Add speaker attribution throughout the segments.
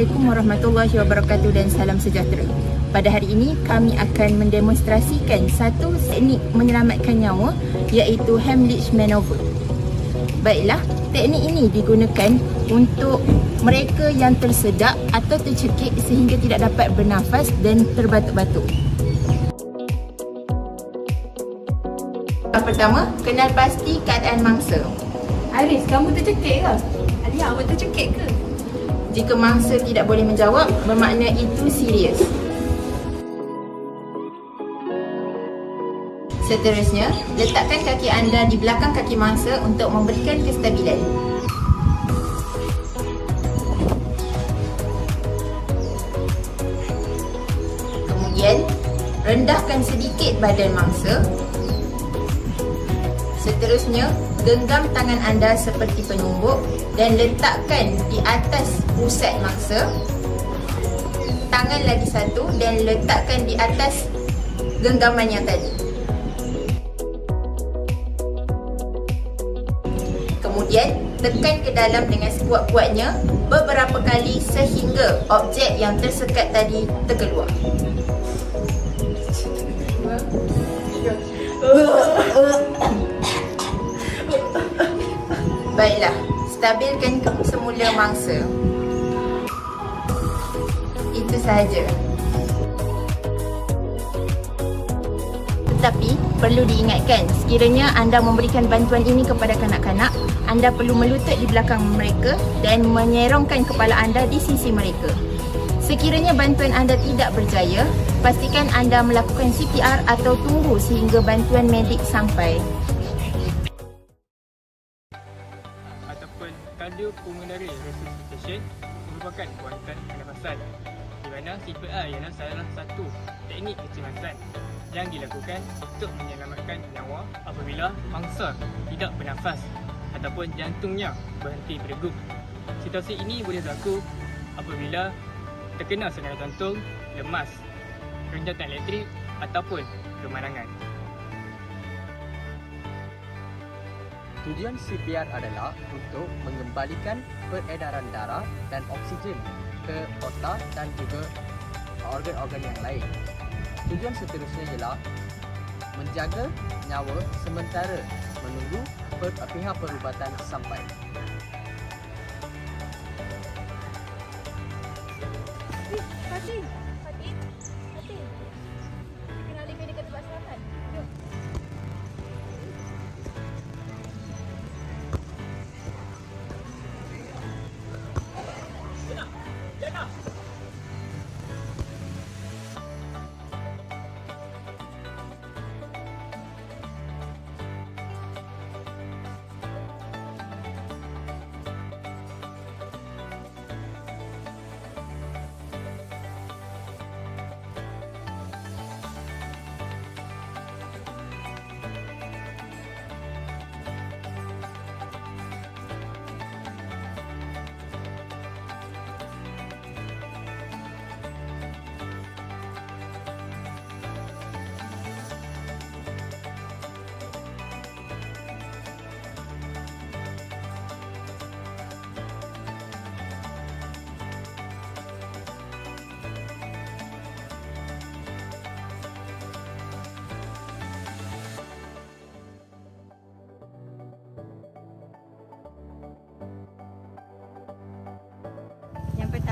Speaker 1: Assalamualaikum warahmatullahi wabarakatuh dan salam sejahtera. Pada hari ini kami akan mendemonstrasikan satu teknik menyelamatkan nyawa iaitu Heimlich Maneuver. Baiklah, teknik ini digunakan untuk mereka yang tersedak atau tercekik sehingga tidak dapat bernafas dan terbatuk-batuk. Pertama, kenal pasti keadaan mangsa.
Speaker 2: Aris, kamu tercekik ke? Alia, awak tercekik ke?
Speaker 1: Jika mangsa tidak boleh menjawab, bermakna itu serius. Seterusnya, letakkan kaki anda di belakang kaki mangsa untuk memberikan kestabilan. Kemudian, rendahkan sedikit badan mangsa. Seterusnya, genggam tangan anda seperti penumbuk dan letakkan di atas pusat mangsa. Tangan lagi satu dan letakkan di atas genggaman yang tadi. Kemudian, tekan ke dalam dengan sekuat-kuatnya beberapa kali sehingga objek yang tersekat tadi terkeluar. Stabilkan semula mangsa. Itu sahaja. Tetapi, perlu diingatkan, sekiranya anda memberikan bantuan ini kepada kanak-kanak, anda perlu melutut di belakang mereka dan menyerongkan kepala anda di sisi mereka. Sekiranya bantuan anda tidak berjaya, pastikan anda melakukan CPR atau tunggu sehingga bantuan medik sampai.
Speaker 3: Cardiopulmonary resuscitation merupakan kuantan pernafasan di mana CPR ialah salah satu teknik kecemasan yang dilakukan untuk menyelamatkan nyawa apabila mangsa tidak bernafas ataupun jantungnya berhenti berdegup. Situasi ini boleh berlaku apabila terkena serangan jantung, lemas, renjatan elektrik ataupun kemalangan.
Speaker 4: Tujuan CPR adalah untuk mengembalikan peredaran darah dan oksigen ke otak dan juga organ-organ yang lain. Tujuan seterusnya ialah menjaga nyawa sementara menunggu pihak perubatan sampai.
Speaker 2: Fatih, Fatih.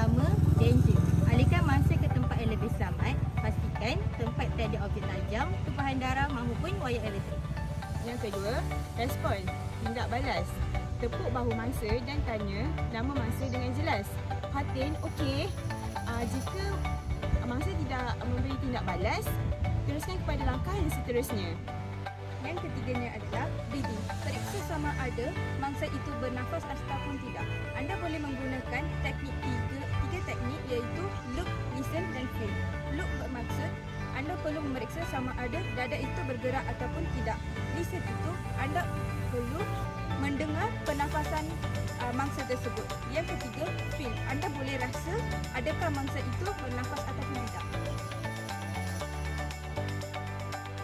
Speaker 1: Pertama, danger. Alihkan mangsa ke tempat yang lebih selamat. Pastikan tempat tiada objek tajam, tumpahan darah maupun wayar elektrik.
Speaker 2: Yang kedua, respon. Tindak balas. Tepuk bahu mangsa dan tanya nama mangsa dengan jelas. Fatin, okey. Uh, jika mangsa tidak memberi tindak balas, teruskan kepada langkah yang seterusnya.
Speaker 5: Yang ketiganya adalah breathing. Periksa sama ada mangsa itu bernafas ataupun tidak. Anda boleh menggunakan teknik tiga, tiga teknik iaitu look, listen dan feel. Look bermaksud anda perlu memeriksa sama ada dada itu bergerak ataupun tidak. Listen itu anda perlu mendengar pernafasan uh, mangsa tersebut. Yang ketiga, feel. Anda boleh rasa adakah mangsa itu bernafas ataupun tidak.